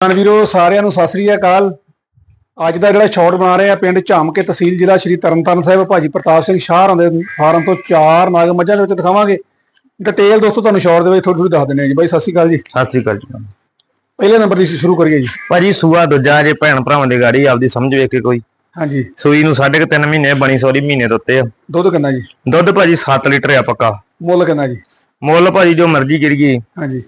ਕਿਸਾਨ ਵੀਰੋ ਸਾਰਿਆਂ ਨੂੰ ਸਤਿ ਸ੍ਰੀ ਅਕਾਲ। ਅੱਜ ਦਾ ਜਿਹੜਾ ਸ਼ਾਟ ਬਣਾ ਰਹੇ ਆ ਪਿੰਡ ਝਾਮਕੇ ਤਹਿਸੀਲ ਜ਼ਿਲ੍ਹਾ ਸ਼੍ਰੀ ਤਰਨਤਾਰਨ ਸਾਹਿਬ ਭਾਜੀ ਪ੍ਰਤਾਪ ਸਿੰਘ ਸ਼ਾਹਰਾਂ ਦੇ ਫਾਰਮ ਤੋਂ ਚਾਰ ਨਾਗ ਮੱਝਾਂ ਦੇ ਵਿੱਚ ਦਿਖਾਵਾਂਗੇ। ਡਿਟੇਲ ਦੋਸਤੋ ਤੁਹਾਨੂੰ ਸ਼ਾਟ ਦੇ ਵਿੱਚ ਥੋੜੀ ਥੋੜੀ ਦੱਸ ਦਿੰਦੇ ਆ ਜੀ। ਬਾਈ ਸਤਿ ਸ੍ਰੀ ਅਕਾਲ ਜੀ। ਸਤਿ ਸ੍ਰੀ ਅਕਾਲ ਜੀ। ਪਹਿਲੇ ਨੰਬਰ ਦੀ ਸ਼ੁਰੂ ਕਰੀਏ ਜੀ। ਭਾਜੀ ਸੂਆ ਦੂਜਾ ਜੇ ਭੈਣ ਭਰਾਵਾਂ ਦੀ ਗਾੜੀ ਆਪਦੀ ਸਮਝ ਵੇਖ ਕੇ ਕੋਈ। ਹਾਂਜੀ। ਸੂਈ ਨੂੰ ਸਾਢੇ ਕੁ ਤਿੰਨ ਮਹੀਨੇ ਬਣੀ ਸੌਰੀ ਮਹੀਨੇ ਦੇ ਉੱਤੇ ਆ। ਦੁੱਧ ਕਿੰਨਾ ਜੀ? ਦੁੱਧ ਭਾਜੀ 7 ਲੀਟਰ ਆ ਪੱਕਾ। ਮੁੱਲ ਕਿੰਨਾ ਜੀ? ਮੁੱਲ ਭਾਜੀ ਜੋ ਮਰਜ਼ੀ ਕਰੀਏ ਹਾਂਜੀ।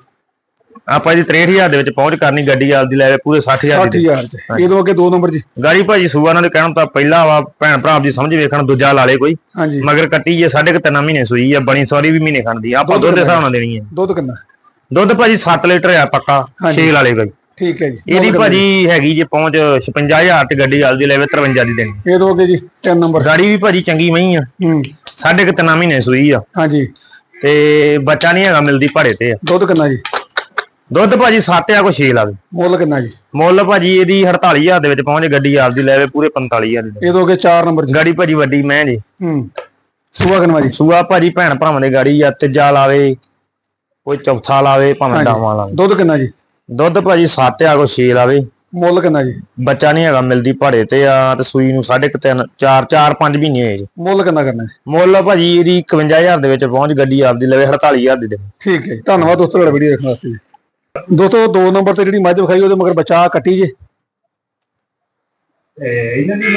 ਆਪਾਂ ਜੀ 63000 ਦੇ ਵਿੱਚ ਪਹੁੰਚ ਕਰਨੀ ਗੱਡੀ ਆਪਦੀ ਲੈ ਕੇ ਪੂਰੇ 60000 ਦੀ 60000 ਚ। ਇਹ ਤੋਂ ਅੱਗੇ ਦੋ ਨੰਬਰ ਜੀ। ਗਾੜੀ ਭਾਜੀ ਸੂਆ ਨਾਲ ਕਹਿਣ ਤਾਂ ਪਹਿਲਾ ਵਾ ਭੈਣ ਭਰਾ ਆਪਦੀ ਸਮਝ ਵੇਖਣ ਦੂਜਾ ਲਾ ਲੇ ਕੋਈ। ਮਗਰ ਕੱਟੀ ਜੇ ਸਾਢੇ ਕੁ ਤਿੰਨ ਮਹੀਨੇ ਸੂਈ ਆ ਬਣੀ ਸੌਰੀ ਵੀ ਮਹੀਨੇ ਖਣਦੀ ਆਪਾਂ ਦੁੱਧ ਦੇ ਹਿਸਾਬ ਨਾਲ ਦੇਣੀ ਹੈ ਦੁੱਧ ਕਿੰਨਾ? ਦੁੱਧ ਭਾਜੀ 7 ਲੀਟਰ ਆ ਪੱਕਾ ਹਾਂਜੀ। 6 ਲਾਲੇ ਭਾਈ ਠੀਕ ਹੈ ਜੀ। ਇਹਦੀ ਭਾਜੀ ਹੈਗੀ ਜੇ ਪਹੁੰਚ 56000 ਤੇ ਗੱਡੀ ਆਪਦੀ ਲੈ 53 ਦੀ ਦੇਣੀ। ਇਹ ਅੱਗੇ ਜੀ ਤਿੰਨ ਨੰਬਰ। ਗਾੜੀ ਵੀ ਭਾਜੀ ਚੰਗੀ ਮਹੀਂ ਆ। ਹੂੰ। ਸਾਢੇ ਕੁ ਤਿੰਨ ਮਹੀਨੇ ਸੂਈ ਆ। ਹਾਂਜੀ। ਤੇ ਬੱਚਾ ਨਹੀਂ ਹੈਗਾ ਮਿਲਦੀ ਭਾੜੇ ਤੇ। ਆ ਦੁੱਧ ਕਿੰਨਾ ਜੀ? ਦੁੱਧ ਭਾਜੀ 7 ਆ ਕੋ 6 ਲਾਵੇ ਮੁੱਲ ਕਿੰਨਾ ਜੀ? ਮੁੱਲ ਭਾਜੀ ਇਹਦੀ 48000 ਦੇ ਵਿੱਚ ਪਹੁੰਚ ਗੱਡੀ ਆਪਦੀ ਲੈਵੇ ਪੂਰੇ 45000 ਦੀ। ਇਹ ਅੱਗੇ ਚਾਰ ਨੰਬਰ ਜੀ। ਗਾੜੀ ਭਾਜੀ ਵੱਡੀ ਮੈਂ ਜੀ। ਹੂੰ। ਸੂਆ ਕਿੰਨਾ ਜੀ? ਸੂਆ ਭਾਜੀ ਭੈਣ ਭਰਾਵਾਂ ਦੀ ਗਾੜੀ ਆ ਤੀਜਾ ਲਾਵੇ ਕੋਈ ਚੌਥਾ ਲਾਵੇ ਭਾਵੇਂ ਦਸਵਾਂ ਲਾਵੇ। ਦੁੱਧ ਕਿੰਨਾ ਜੀ? ਦੁੱਧ ਭਾਜੀ 7 ਆ ਕੋ 6 ਲਾਵੇ। ਮੁੱਲ ਕਿੰਨਾ ਜੀ? ਬੱਚਾ ਨਹੀਂ ਹੈਗਾ ਮਿਲਦੀ ਭਾੜੇ ਤੇ ਆ ਤੇ ਸੂਈ ਨੂੰ 3.5 4 4 5 ਮਹੀਨੇ ਹੋਏ ਜੀ। ਮੁੱਲ ਕਿੰਨਾ ਕਰਨਾ ਮੁੱਲ ਭਾਜੀ ਇਹਦੀ 51000 ਦੇ ਵਿੱਚ ਪਹੁੰਚ ਗੱਡੀ ਆਪਦੀ ਲਵੇ 48000 ਦੀ ਦੇ ਠੀਕ ਹੈ ਧੰਨਵਾਦ ਦੋਸਤੋ ਤੁਹਾਡਾ ਵੀਡੀਓ ਦੇਖਣ ਵਾਸਤੇ ਦੋਸਤੋ ਦੋ ਨੰਬਰ ਤੇ ਜਿਹੜੀ ਮੱਝ ਵਿਖਾਈ ਉਹਦੇ ਮਗਰ ਬੱਚਾ ਕੱਟੀ ਜੇ। ਇਹਨਾਂ ਦੀ